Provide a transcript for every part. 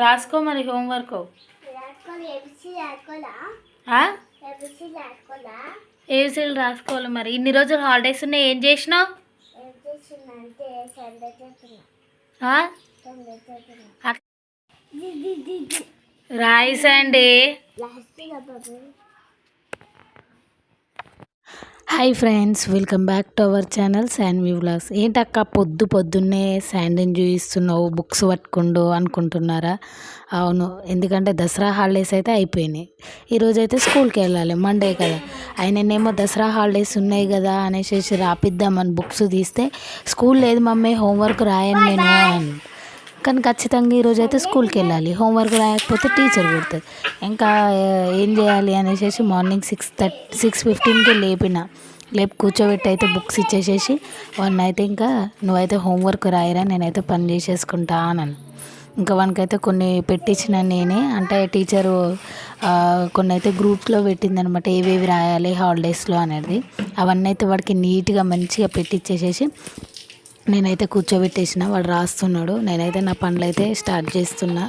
రాసుకో మరి హోంవర్క్. ఏసీలు రాసుకోవాలి? మరి. ఇన్ని రోజులు హాలిడేస్ ఉన్నాయి ఏం చేసినావు? రైస్ అండి. Hi friends welcome back to our channel Sanvi vlogs ఏంటక్క పొద్దు పొద్దున్నే శాండీని చూపిస్తున్నావు బుక్స్ పట్టుకుండు అనుకుంటున్నారా? అవును ఎందుకంటే దసరా హాలిడేస్ అయితే అయిపోయినాయి. ఈరోజు అయితే స్కూల్కి వెళ్ళాలి మండే కదా. ఆయననేమో దసరా హాలిడేస్ ఉన్నాయి కదా అనేసి రాపిద్దామని బుక్స్ తీస్తే స్కూల్ లేదు మమ్మీ హోంవర్క్ రాయను నేను అని. కానీ ఖచ్చితంగా ఈరోజు అయితే స్కూల్కి వెళ్ళాలి. హోంవర్క్ రాయకపోతే టీచర్ కొడుతుంది. ఇంకా ఏం చేయాలి అనేసి మార్నింగ్ సిక్స్ థర్టీ సిక్స్ ఫిఫ్టీన్కి లేపిన. లేపి కూర్చోబెట్టి అయితే బుక్స్ ఇచ్చేసేసి వన్ అయితే ఇంకా నువ్వైతే హోంవర్క్ రాయరా నేనైతే పని చేసేసుకుంటా అన్నాను ఇంకా వానికైతే కొన్ని పెట్టించిన నేనే. అంటే టీచరు కొన్ని అయితే గ్రూప్స్లో పెట్టిందనమాట ఏవేవి రాయాలి హాలిడేస్లో అనేది. అవన్నీ అయితే వాడికి నీట్గా మంచిగా పెట్టించేసేసి నేనైతే కూర్చోబెట్టేసిన వాడు రాస్తున్నాడు. నేనైతే నా పనులు అయితే స్టార్ట్ చేస్తున్నా.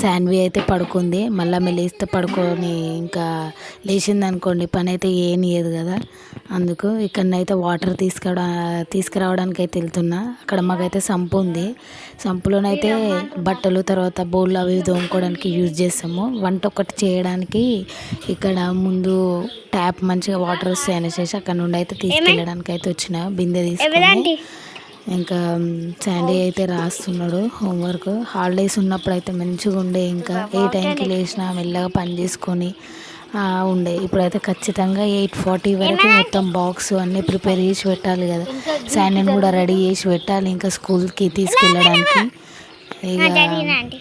శాన్వి అయితే పడుకుంది. మళ్ళీ ఆమె లేస్తే పడుకొని ఇంకా లేచింది అనుకోండి పని అయితే ఏనియదు కదా. అందుకు ఇక్కడనైతే వాటర్ తీసుకురా తీసుకురావడానికి అయితే వెళ్తున్నా. అక్కడ మాకైతే సంపు ఉంది. సంపులోనైతే బట్టలు తర్వాత బౌళ్ళు అవి ఇవి తోముకోవడానికి యూజ్ చేస్తాము. వంట ఒకటి చేయడానికి ఇక్కడ ముందు ట్యాప్ మంచిగా వాటర్ వస్తాయి చేసి అక్కడ నుండి అయితే తీసుకెళ్ళడానికి అయితే వచ్చిన. బిందె తీసుకొని ఇంకా శాండీ అయితే రాస్తున్నాడు. హోంవర్క్. హాలిడేస్ ఉన్నప్పుడు అయితే మంచిగా ఉండే ఇంకా ఏ టైంకి లేచినా మెల్లగా పని చేసుకొని ఉండే. ఇప్పుడైతే ఖచ్చితంగా ఎయిట్ ఫార్టీ వరకు మొత్తం బాక్స్ అన్నీ ప్రిపేర్ చేసి పెట్టాలి కదా. శాండీని కూడా రెడీ చేసి పెట్టాలి ఇంకా స్కూల్కి తీసుకెళ్ళడానికి. ఇక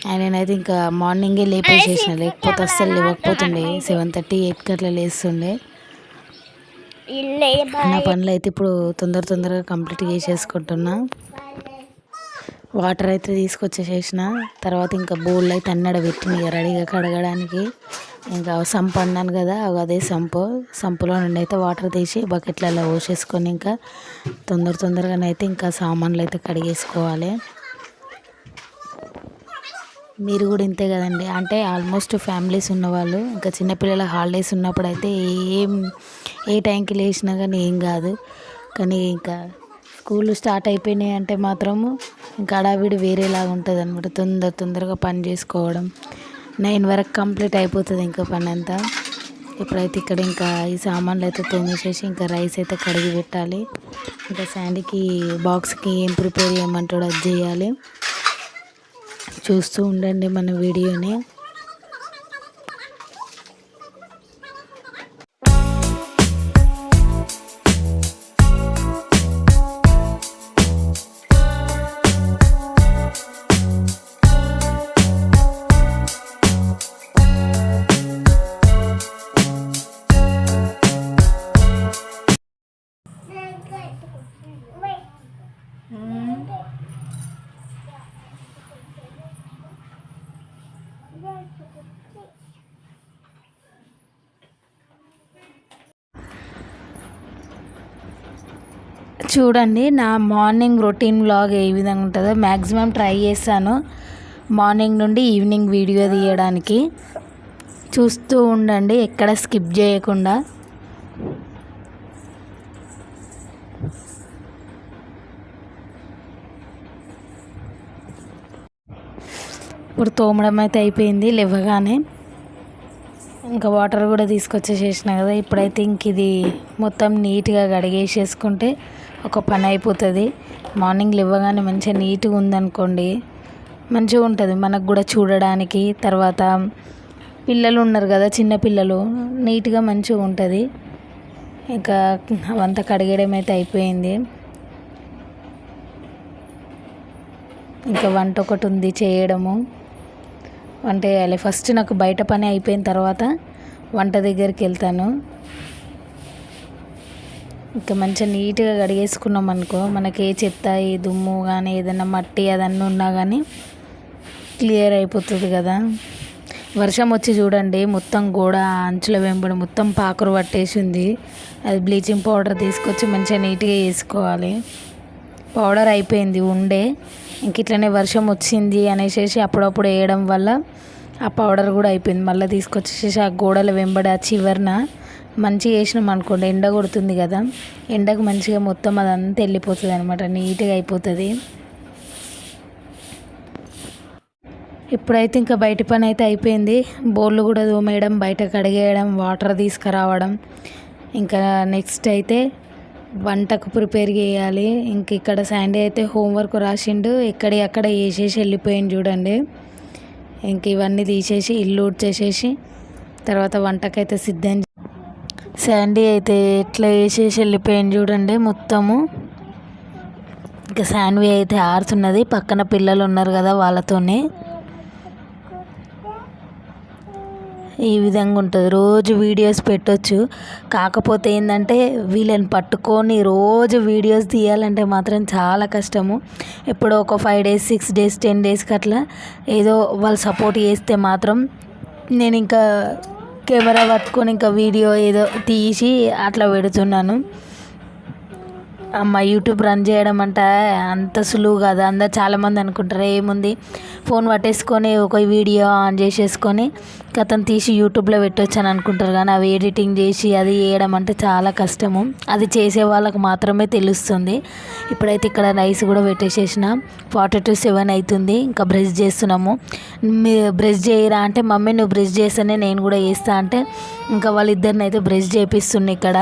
ఆయననైతే ఇంకా మార్నింగే లేపేసేసిన లేకపోతే అస్సలు లేవకపోతుండే. సెవెన్ థర్టీ ఎయిట్కి అట్లా లేస్తుండే. నా పనులు అయితే ఇప్పుడు తొందర తొందరగా కంప్లీట్ చేసేసుకుంటున్నా. వాటర్ అయితే తీసుకొచ్చేసేసిన. తర్వాత ఇంకా బౌల్ అయితే అన్నడ పెట్టిన రెడీగా కడగడానికి. ఇంకా సంపు అన్నాను కదా అదే సంపు. సంపులో నుండి అయితే వాటర్ తీసి బకెట్లలో పోసేసుకొని ఇంకా తొందర తొందరగానైతే ఇంకా సామాన్లు అయితే కడిగేసుకోవాలి. మీరు కూడా ఇంతే కదండి. అంటే ఆల్మోస్ట్ ఫ్యామిలీస్ ఉన్నవాళ్ళు ఇంకా చిన్నపిల్లల హాలిడేస్ ఉన్నప్పుడు అయితే ఏం ఏ టైంకి లేచినా కానీ ఏం కాదు. కానీ ఇంకా స్కూల్ స్టార్ట్ అయిపోయినాయి అంటే మాత్రము ఇంకా అడావిడి వేరేలాగా ఉంటుంది అనమాట తొందర తొందరగా పని చేసుకోవడం నైన్ వరకు కంప్లీట్ అయిపోతుంది ఇంకా పని అంతా ఇప్పుడైతే ఇక్కడ ఇంకా ఈ సామాన్లు అయితే తోమేసేసి ఇంకా రైస్ అయితే కడిగి పెట్టాలి. ఇంకా శాండీకి బాక్స్కి ఏం ప్రిపేర్ చేయమంటాడో అది చేయాలి. చూస్తూ ఉండండి మన వీడియోని. చూడండి నా మార్నింగ్ రొటీన్ బ్లాగ్ ఏ విధంగా ఉంటుందో. మ్యాక్సిమం ట్రై చేశాను మార్నింగ్ నుండి ఈవినింగ్ వీడియో తీయడానికి. చూస్తూ ఉండండి ఎక్కడ స్కిప్ చేయకుండా. ఇప్పుడు తోమడం అయితే అయిపోయింది లేవగానే. ఇంకా వాటర్ కూడా తీసుకొచ్చేసేసిన కదా ఇప్పుడైతే ఇంక ఇది మొత్తం నీట్గా కడిగేసేసుకుంటే ఒక పని అయిపోతుంది. మార్నింగ్ లేవగానే మంచిగా నీట్గా ఉందనుకోండి మంచిగా ఉంటుంది. మనకు కూడా చూడడానికి తర్వాత పిల్లలు ఉన్నారు కదా చిన్న పిల్లలు నీట్గా మంచిగా ఉంటుంది. ఇంకా అవంతా కడిగేయడం అయితే అయిపోయింది. ఇంకా వంట ఒకటి ఉంది చేయడము. వంట చేయాలి. ఫస్ట్ నాకు బయట పని అయిపోయిన తర్వాత వంట దగ్గరికి వెళ్తాను. ఇంకా మంచిగా నీట్గా కడిగేసుకున్నాం అనుకో మనకి ఏ చెత్త ఏ దుమ్ము కానీ ఏదైనా మట్టి అదన్నీ ఉన్నా కానీ క్లియర్ అయిపోతుంది కదా. వర్షం వచ్చి చూడండి మొత్తం గోడ అంచుల వెంబడి మొత్తం పాకరు పట్టేసింది. అది బ్లీచింగ్ పౌడర్ తీసుకొచ్చి మంచిగా నీట్గా వేసుకోవాలి. పౌడర్ అయిపోయింది ఉండే. ఇంక ఇట్లనే వర్షం వచ్చింది అనేసి అప్పుడప్పుడు వేయడం వల్ల ఆ పౌడర్ కూడా అయిపోయింది. మళ్ళీ తీసుకొచ్చేసి ఆ గోడల వెంబడి ఆ చివరన మంచిగా వేసినాం అనుకోండి ఎండ కొడుతుంది కదా ఎండకు మంచిగా మొత్తం అదంతా వెళ్ళిపోతుంది అనమాట నీట్గా అయిపోతుంది. ఇప్పుడైతే ఇంకా బయట పని అయితే అయిపోయింది బోర్లు కూడా తోమేయడం బయట కడిగేయడం వాటర్ తీసుకురావడం ఇంకా నెక్స్ట్ అయితే వంటకు ప్రిపేర్ చేయాలి. ఇంక ఇక్కడ శాండీ అయితే హోంవర్క్ రాసిండు ఎక్కడి అక్కడ వేసేసి వెళ్ళిపోయింది చూడండి. ఇంక ఇవన్నీ తీసేసి ఇల్లు ఊడ్చేసేసి తర్వాత వంటకైతే సిద్ధం శాండీ అయితే ఎట్లా వేసేసి వెళ్ళిపోయింది చూడండి మొత్తము. ఇంకా శాండ్వి అయితే ఆడుతున్నది పక్కన పిల్లలు ఉన్నారు కదా వాళ్ళతోనే. ఈ విధంగా ఉంటుంది. రోజు వీడియోస్ పెట్టొచ్చు. కాకపోతే ఏంటంటే వీళ్ళని పట్టుకొని రోజు వీడియోస్ తీయాలంటే మాత్రం చాలా కష్టము. ఎప్పుడో ఒక five days six days ten డేస్కి అట్లా ఏదో వాళ్ళు సపోర్ట్ చేస్తే మాత్రం నేను ఇంకా కెమెరా పట్టుకొని ఇంకా వీడియో ఏదో తీసి అట్లా పెడుతున్నాను. అమ్మ యూట్యూబ్ రన్ చేయడం అంటే అంత సులువు కాదు. అందరు చాలామంది అనుకుంటారు ఏముంది? ఫోన్ పట్టేసుకొని ఒక వీడియో ఆన్ చేసేసుకొని కథను తీసి యూట్యూబ్లో పెట్టొచ్చు అని అనుకుంటారు. కానీ అవి ఎడిటింగ్ చేసి అది వేయడం అంటే చాలా కష్టము. అది చేసే వాళ్ళకి మాత్రమే తెలుస్తుంది. ఇప్పుడైతే ఇక్కడ రైస్ కూడా పెట్టేసేసిన. ఫార్టీ టు సెవెన్ అవుతుంది ఇంకా బ్రష్ చేస్తున్నాము. బ్రష్ చేయరా అంటే మమ్మీ నువ్వు బ్రష్ చేస్తేనే నేను కూడా చేస్తా అంటే ఇంకా వాళ్ళిద్దరిని అయితే బ్రష్ చేపిస్తున్నా ఇక్కడ.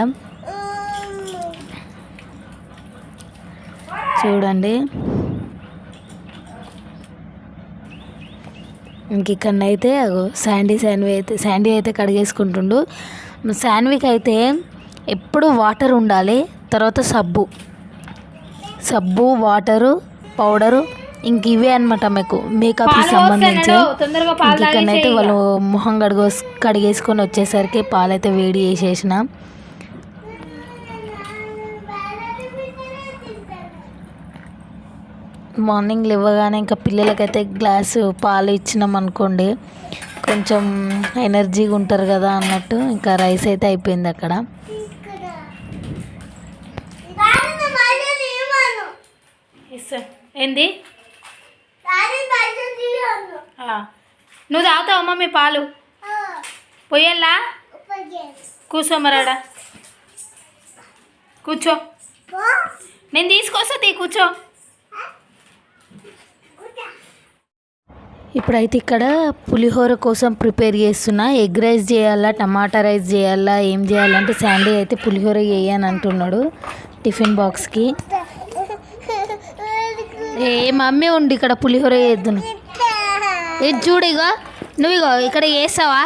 చూడండి. ఇంక ఇక్కడనైతే అగో శాండీ శాండ్వి అయితే శాండీ అయితే కడిగేసుకుంటుండు. శాండ్విక్ అయితే ఎప్పుడు వాటర్ ఉండాలి తర్వాత సబ్బు. సబ్బు వాటరు పౌడరు ఇంక ఇవే అనమాట మీకు. మేకప్కి సంబంధించి. ఇంక ఇక్కడనైతే వాళ్ళు మొహం కడిగో కడిగేసుకొని వచ్చేసరికి పాలైతే వేడి చేసేసిన. మార్నింగ్ లేవగానే ఇంకా పిల్లలకైతే గ్లాసు పాలు ఇచ్చినాం అనుకోండి. కొంచెం ఎనర్జీగా ఉంటారు కదా అన్నట్టు ఇంకా రైస్ అయితే అయిపోయింది అక్కడ. ఏంది? నువ్వు తాగుతావు మమ్మీ పాలు? పొయ్యల్లా? కూర్చో మరాడా. కూర్చో. నేను తీసుకొస్తా తీ కూర్చో. ఇప్పుడైతే ఇక్కడ పులిహోర కోసం ప్రిపేర్ చేస్తున్నా. ఎగ్ రైస్ చేయాలా టమాటా రైస్ చేయాలా ఏం చేయాలంటే శాండీ అయితే పులిహోర చేయని అంటున్నాడు టిఫిన్ బాక్స్కి. ఏ మమ్మీ ఉండి ఇక్కడ పులిహోర చేద్దును. ఇది చూడు ఇగో నువ్వు ఇగో ఇక్కడ చేస్తావా?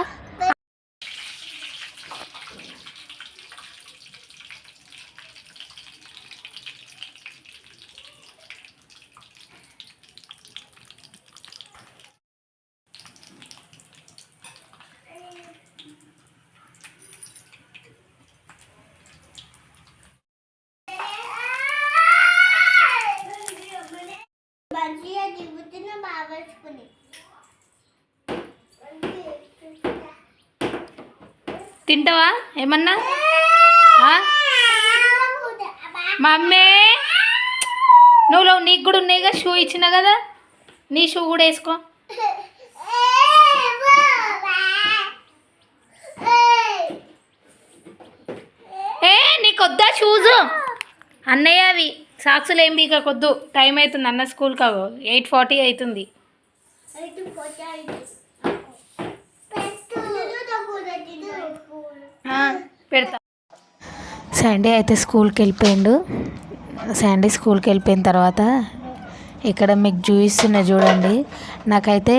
తింటావా? ఏమన్నా? మమ్మీ! నువ్వు నీకు కూడా ఉన్నాయిగా షూ ఇచ్చిన కదా? నీ షూ కూడా వేసుకో. ఏ నీకు వద్దా షూస్ అన్నయ్య అవి. సాక్సులు ఏం బీక కొద్దు టైం అవుతుంది అన్న స్కూల్ కావు ఎయిట్ ఫార్టీ అవుతుంది ఆ, పెడతా. శాండీ అయితే స్కూల్కి వెళ్ళిపోయిండు. శాండీ స్కూల్కి వెళ్ళిపోయిన తర్వాత ఇక్కడ మీకు చూపిస్తున్నా చూడండి. నాకైతే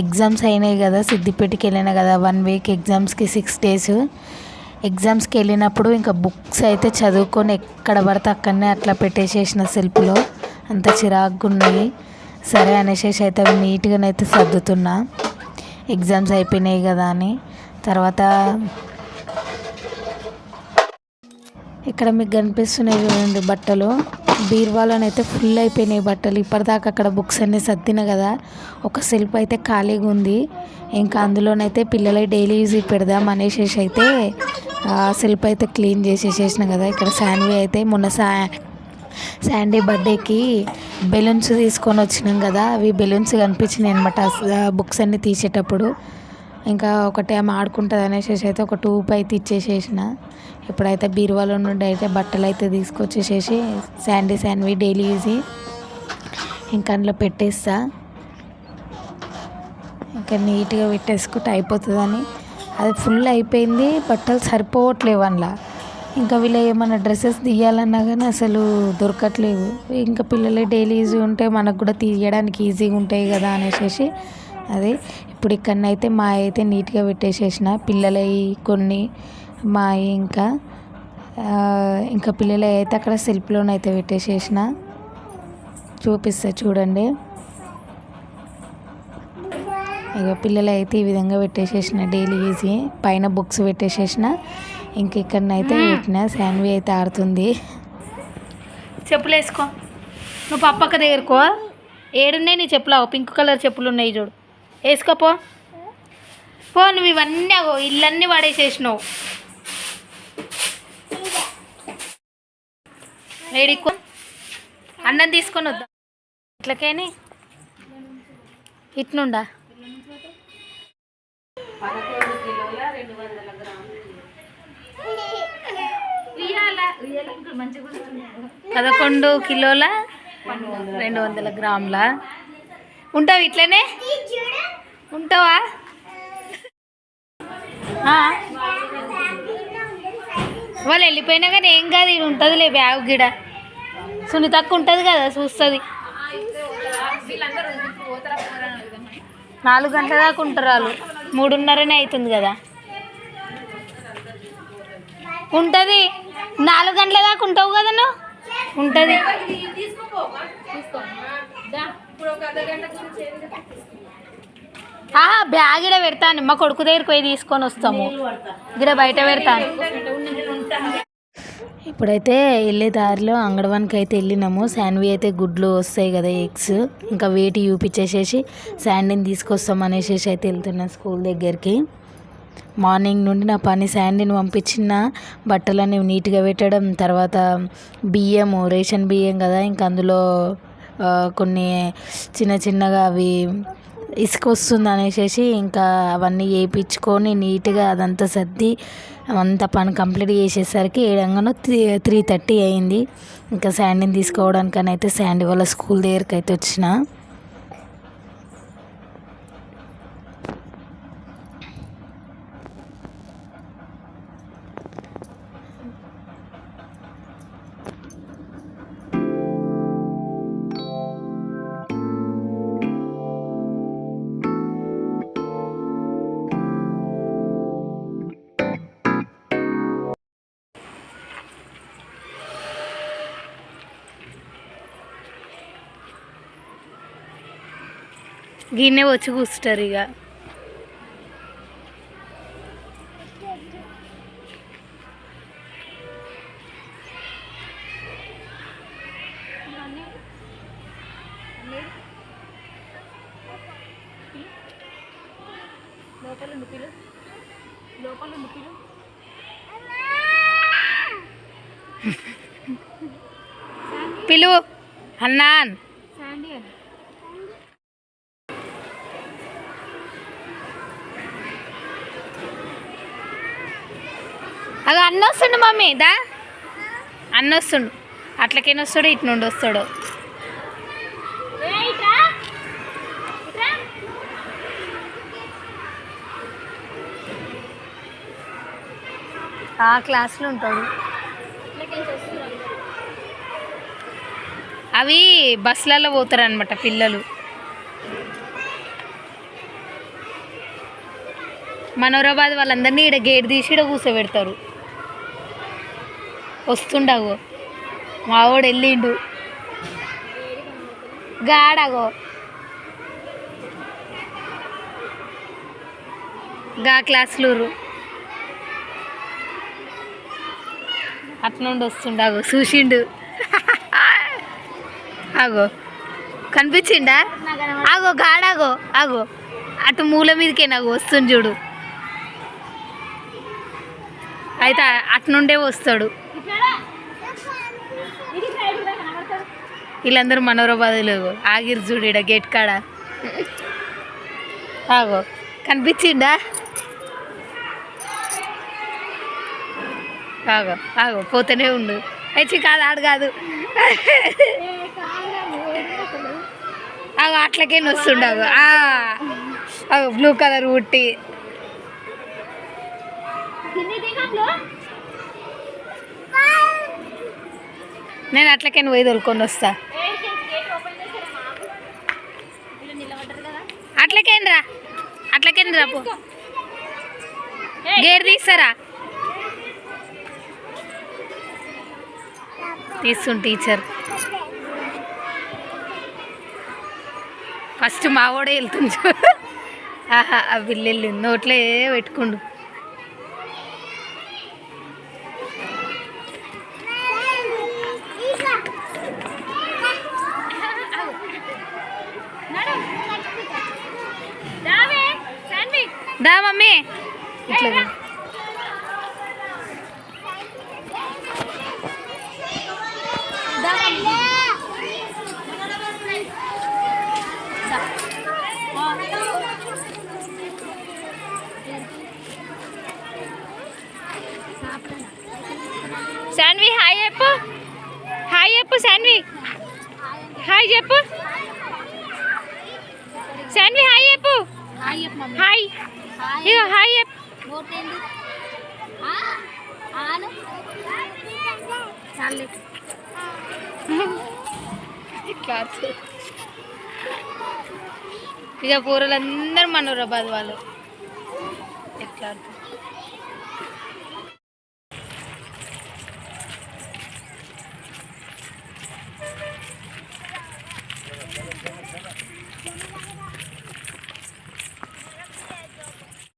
ఎగ్జామ్స్ అయినాయి కదా సిద్దిపేటకి వెళ్ళిన కదా వన్ వీక్ ఎగ్జామ్స్కి సిక్స్ డేస్. ఎగ్జామ్స్కి వెళ్ళినప్పుడు ఇంకా బుక్స్ అయితే చదువుకొని ఎక్కడ పడితే అక్కడనే అట్లా పెట్టేసేసిన సెల్ఫ్లో. అంత చిరాకుగా ఉన్నాయి. సరే అనేసి అయితే అవి నీట్గానైతే సర్దుతున్నా. ఎగ్జామ్స్ అయిపోయినాయి కదా అని. తర్వాత ఇక్కడ మీకు కనిపిస్తున్నాయి చూడండి బట్టలు. బీర్వాలోనైతే ఫుల్ అయిపోయినాయి బట్టలు. ఇప్పటిదాకా అక్కడ బుక్స్ అన్నీ సర్దిన కదా. ఒక సెల్ఫ్ అయితే ఖాళీగా ఉంది. ఇంకా అందులోనైతే పిల్లల డైలీ యూజ్ పెడదాం అనేసేసి అయితే సెల్ఫ్ అయితే క్లీన్ చేసేసేసిన కదా. ఇక్కడ శాండ్వి అయితే మొన్న శా శాండీ బర్త్డేకి బెలూన్స్ తీసుకొని వచ్చినాం కదా. అవి బెలూన్స్ కనిపించినాయి అనమాట బుక్స్ అన్నీ తీసేటప్పుడు. ఇంకా ఒకటే ఆమె ఆడుకుంటుంది అనేసి అయితే ఒక టూప్ అయితే ఇచ్చేసేసిన. ఇప్పుడైతే బీరువాలో నుండి అయితే బట్టలు అయితే తీసుకొచ్చేసేసి శాండీ శాండ్వి డైలీ యూజీ ఇంకా అందులో పెట్టేస్తా. ఇంకా నీట్గా పెట్టేసుకుంటే అయిపోతుందని. అది ఫుల్ అయిపోయింది బట్టలు సరిపోవట్లేవు అందులో. ఇంకా వీళ్ళు ఏమైనా డ్రెస్సెస్ తీయాలన్నా కానీ అసలు దొరకట్లేవు. ఇంకా పిల్లలు డైలీ యూజ్ ఉంటే మనకు కూడా తీయడానికి ఈజీగా ఉంటాయి కదా అనేసి అది ఇప్పుడు ఇక్కడనైతే మా అయితే నీట్గా పెట్టేసేసిన. పిల్లలవి కొన్ని మా ఇంకా ఇంకా పిల్లలు అయితే అక్కడ సెల్ఫ్లోనైతే పెట్టేసేసిన. చూపిస్తా చూడండి. ఇక పిల్లలు అయితే ఈ విధంగా పెట్టేసేసిన డైలీ యూజ్ పైన బుక్స్ పెట్టేసేసిన. ఇంక ఇక్కడనైతే పెట్టిన. శాన్వి అయితే ఆడుతుంది. చెప్పులు వేసుకో నువ్వు పప్పక్క దగ్గరకో ఏడున్నాయి నీ చెప్పులు? పింక్ కలర్ చెప్పులు ఉన్నాయి చూడు. వేసుకోపో. పో నువ్వు ఇవన్నీ అగో ఇల్లన్నీ వాడేసేసినావు. ఏడికో అన్నం తీసుకొని వద్దా. ఇట్లకేని? ఇట్నుండా? పదకొండు కిలోల? రెండు వందల గ్రాముల? ఉంటావు ఇట్లనే? ఉంటావా? వాళ్ళు వెళ్ళిపోయినా కానీ ఏం కాదు ఇది ఉంటుందిలే బ్యాగ్ గిడ. సునీతక్క ఉంటుంది కదా చూస్తుంది. నాలుగు గంటల దాకా ఉంటారు వాళ్ళు. మూడున్నరనే అవుతుంది కదా. ఉంటుంది. నాలుగు గంటల దాకా ఉంటావు కదా నువ్వు? ఉంటుంది. ఆహా బ్యాగ్ ఇడ పెడతాను. మా కొడుకు దగ్గరికి పోయి తీసుకొని వస్తాము. ఇక్కడ బయట పెడతాను. ఇప్పుడైతే వెళ్ళే దారిలో అంగడవానికి అయితే వెళ్ళినాము. శాండ్వి అయితే గుడ్లు వస్తాయి కదా ఎగ్స్. ఇంకా వేటి చూపించేసేసి శాండీని తీసుకొస్తాం అనేసి అయితే వెళ్తున్నా స్కూల్ దగ్గరికి. మార్నింగ్ నుండి నా పని శాండీని పంపించిన బట్టలన్నీ నీట్గా పెట్టడం తర్వాత బియ్యము రేషన్ బియ్యం కదా ఇంకా అందులో కొన్ని చిన్న చిన్నగా అవి ఇసుక వస్తుంది అనేసి ఇంకా అవన్నీ వేయించుకొని నీట్గా అదంతా సర్ది అంతా పని కంప్లీట్ చేసేసరికి ఏడంగానో త్రీ త్రీ థర్టీ అయింది. ఇంకా శాండీని తీసుకోవడానికని అయితే శాండీ వాళ్ళ స్కూల్ దగ్గరికి అయితే వచ్చిన. గిన్నె వచ్చి కూర్చుంటారు ఇక. పిలువు. అన్నాన్. అగ అన్న వస్తుండు మమ్మీ దా. అన్న వస్తుండు అట్లకైనా వస్తాడు ఇటు నుండి వస్తాడు ఆ క్లాస్లో ఉంటాడు. అవి బస్సులలో పోతారు అనమాట పిల్లలు. మనోరాబాద్ వాళ్ళందరినీ ఈడ గేట్ తీసి ఈడ కూర్చోబెడతారు వస్తుండగో. మావాడు వెళ్ళిండు. గాడగో. గా క్లాసులు అట్నుండి వస్తుండగో. చూసిండు. ఆగో కనిపించిండా? ఆగో గాడాగో. ఆగో అటు మూల మీదకే నాకు వస్తుంది చూడు. అయితే అట్నుండే వస్తాడు. వీళ్ళందరూ మనోరబాదులు ఆగిరి చూడ గేట్ కాడ. ఆగో. కనిపించిండా ఆగో ఆగో పోతూనే ఉండు. అయితే కాదు ఆడు కాదు. ఆగో అట్లకే వస్తుండవు ఆగో. బ్లూ కలర్ ఉట్టి నేను అట్లకే పోయి తోలుకొని వస్తా. అట్లకేంద్రా? అట్లకేంద్రా పో. గేర్ తీస్తారా? తీస్తుంది టీచర్. ఫస్ట్ మా వాడే వెళ్తుంది ఆహా ఆ బిల్లు వెళ్ళింది నోట్లో పెట్టుకుండు. దా మమ్మీ. ఇట్లా. శాన్వి హాయ్ చెప్పు. హాయ్ చెప్పు శాన్వి. హాయ్ చెప్పు. శాన్వి హాయ్ హాయ్ ఇగో హాయ్ క్లాస్ ఇక పూరలందరూ మనోరాబాద్ వాళ్ళు. ఎట్లా?